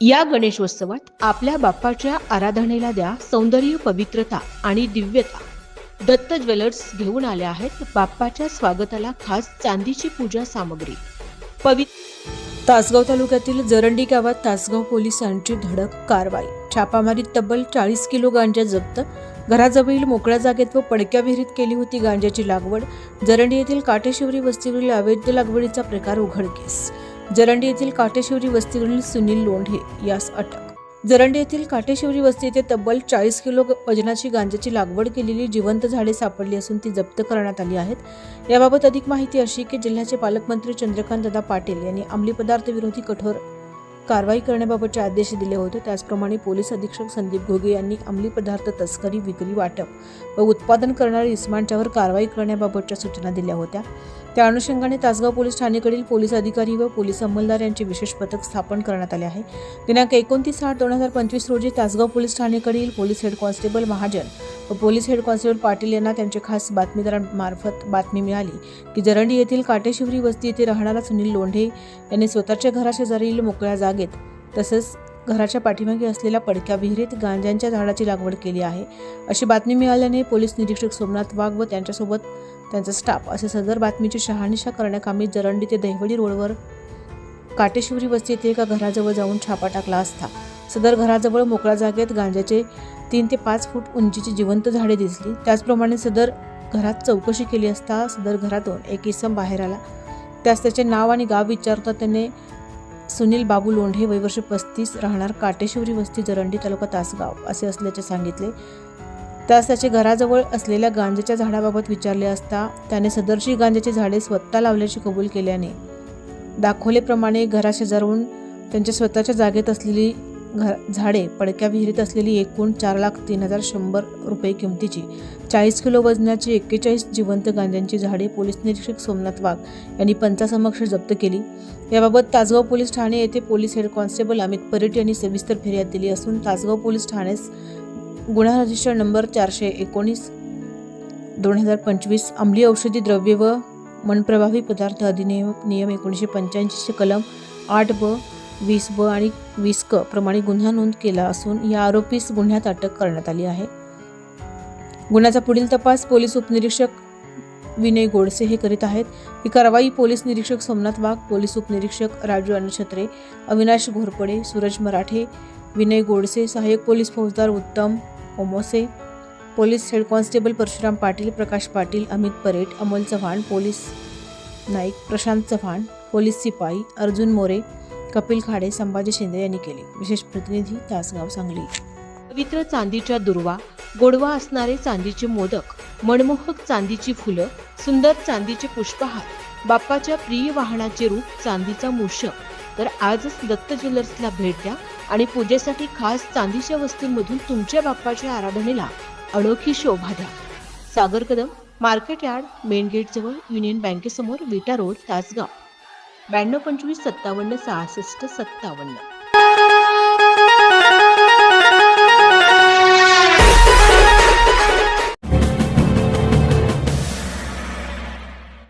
या गणेशोत्सवात आपल्या बाप्पाच्या आराधनेला द्या सौंदर्य पवित्रता आणि दिव्यता. दत्त ज्वेलर्स घेऊन आल्या आहेत बाप्पाच्या स्वागताला खास चांदीची पूजा सामग्री. पवित्र तासगाव तालुक्यातील जरंडी गावात तासगाव पोलिसांची धडक कारवाई. छापामारीत तब्बल चाळीस किलो गांजा जप्त. घराजवळील मोकळ्या जागेत व पडक्या विहिरीत केली होती गांजाची लागवड. जरंडी येथील काटेशिवरी वस्तीवरील अवैध लागवडीचा प्रकार उघडकीस. जरंडी येथील काटेशिवरी वस्तीवरील सुनील लोंढे यास अटक. जरंडी येथील काटेशिवरी वस्ती येथे तब्बल चाळीस किलो वजनाची गांजाची लागवड केलेली जिवंत झाडे सापडली असून ती जप्त करण्यात आली आहेत. याबाबत अधिक माहिती अशी की जिल्ह्याचे पालकमंत्री चंद्रकांत दादा पाटील यांनी अंमली पदार्थ विरोधी कठोर कारवाई करण्याबाबतचे आदेश दिले होते. त्याचप्रमाणे पोलीस अधीक्षक संदीप घोगे यांनी अंमली पदार्थ तस्करी विक्री वाटप व उत्पादन करणाऱ्या इस्मांच्यावर कारवाई करण्याबाबतच्या सूचना दिल्या होत्या. त्या अनुषंगाने तासगाव पोलीस ठाणेकडील पोलीस अधिकारी व पोलीस अंमलदार यांचे विशेष पथक स्थापन करण्यात आले आहे. दिनांक एकोणतीस आठ दोन हजार पंचवीस रोजी Tasgaon police ठाणेकडील police head constable Mahajan police head constable Patil यांना त्यांचे खास बातमीदारांमार्फत बातमी मिळाली की जरंडी येथील काटेशिवरी वस्ती येथे राहणारा सुनील लोंढे यांनी स्वतःच्या घराशेजारील मोकळ्या जागेत तसंच घराच्या पाठीमागे असलेल्या पडक्या विहिरीत गांजांच्या झाडाची लागवड केली आहे. अशी बातमी मिळाल्याने पोलीस निरीक्षक सोमनाथ वाघ व त्यांच्यासोबत त्यांचा स्टाफ असे सदर बातमीची शहानिशा करण्याकामी जरंडी ते दहिवडी रोडवर काटेशिवरी वस्ती येथे एका घराजवळ जाऊन छापा टाकला असता. सदर घराजवळ मोकळ्या जागेत गांजाचे तीन ते पाच फूट उंचीची जिवंत झाडे दिसली. त्याचप्रमाणे सदर घरात चौकशी केली असता सदर घरातून एक इसम बाहेर आला. त्यास त्याचे नाव आणि गाव विचारता त्याने सुनील बाबू लोंढे वयवर्ष पस्तीस राहणार काटेश्वरी वस्ती जरंडी तालुका तासगाव असे असल्याचे सांगितले. त्यास त्याचे घराजवळ असलेल्या गांजाच्या झाडाबाबत विचारले असता त्याने सदरशी गांजाची झाडे स्वतः लावल्याची कबूल केल्याने दाखवलेप्रमाणे घराशेजारून त्यांच्या स्वतःच्या जागेत असलेली घ झाडे पडक्या विहिरीत असलेली एकूण चार लाख तीन हजार शंभर रुपये किमतीची. चाळीस किलो वजनाची एक्केचाळीस जिवंत गांजांची झाडे पोलीस निरीक्षक सोमनाथ वाघ यांनी पंचासमक्ष जप्त केली. याबाबत तासगाव पोलीस ठाणे येथे police head constable Amit Paret यांनी सविस्तर फिर्याद दिली असून तासगाव पोलीस ठाण्यास गुन्हा रजिस्टर नंबर चारशे एकोणीस दोन हजार पंचवीस अंमली औषधी द्रव्य व मनप्रभावी पदार्थ अधिनियम नियम एकोणीसशे पंच्याऐंशीचे कलम आठ ब वीस ब आणि वीस क प्रमाणे गुन्हा नोंद केला असून या आरोपीस गुन्ह्यात अटक करण्यात आली आहे. गुन्ह्याचा पुढील तपास पोलीस उपनिरीक्षक विनय गोडसे हे करीत आहेत. ही कारवाई पोलीस निरीक्षक सोमनाथ वाघ पोलीस उपनिरीक्षक राजू अनछत्रे अविनाश घोरपडे सूरज मराठे विनय गोडसे सहाय्यक पोलीस फौजदार Uttam Omose police head constable Parshuram Patil Prakash Patil Amit Paret Amol Chavan police Naik Prashant Chavan police सिपाई अर्जुन मोरे कपिल खाडे संभाजी शिंदे यांनी केली. विशेष प्रतिनिधी तासगाव सांगली. पवित्र चांदीच्या दुर्वा गोडवा असणारे चांदीचे मोदक मनमोहक चांदीची फुलं सुंदर चांदीचे पुष्पहार बाप्पाच्या प्रिय वाहनाचे रूप चांदीचा मूषक तर आजच दत्त ज्वेलर्सला भेट द्या आणि पूजेसाठी खास चांदीच्या वस्तूंमधून तुमच्या बाप्पाच्या आराधनेला अनोखी शोभा द्या. Sagar Kadam market yard main gate जवळ युनियन बँकेसमोर विटा रोड तासगाव. ब्याण्णव पंचवीस सत्तावन्न सहासष्ट सत्तावन्न.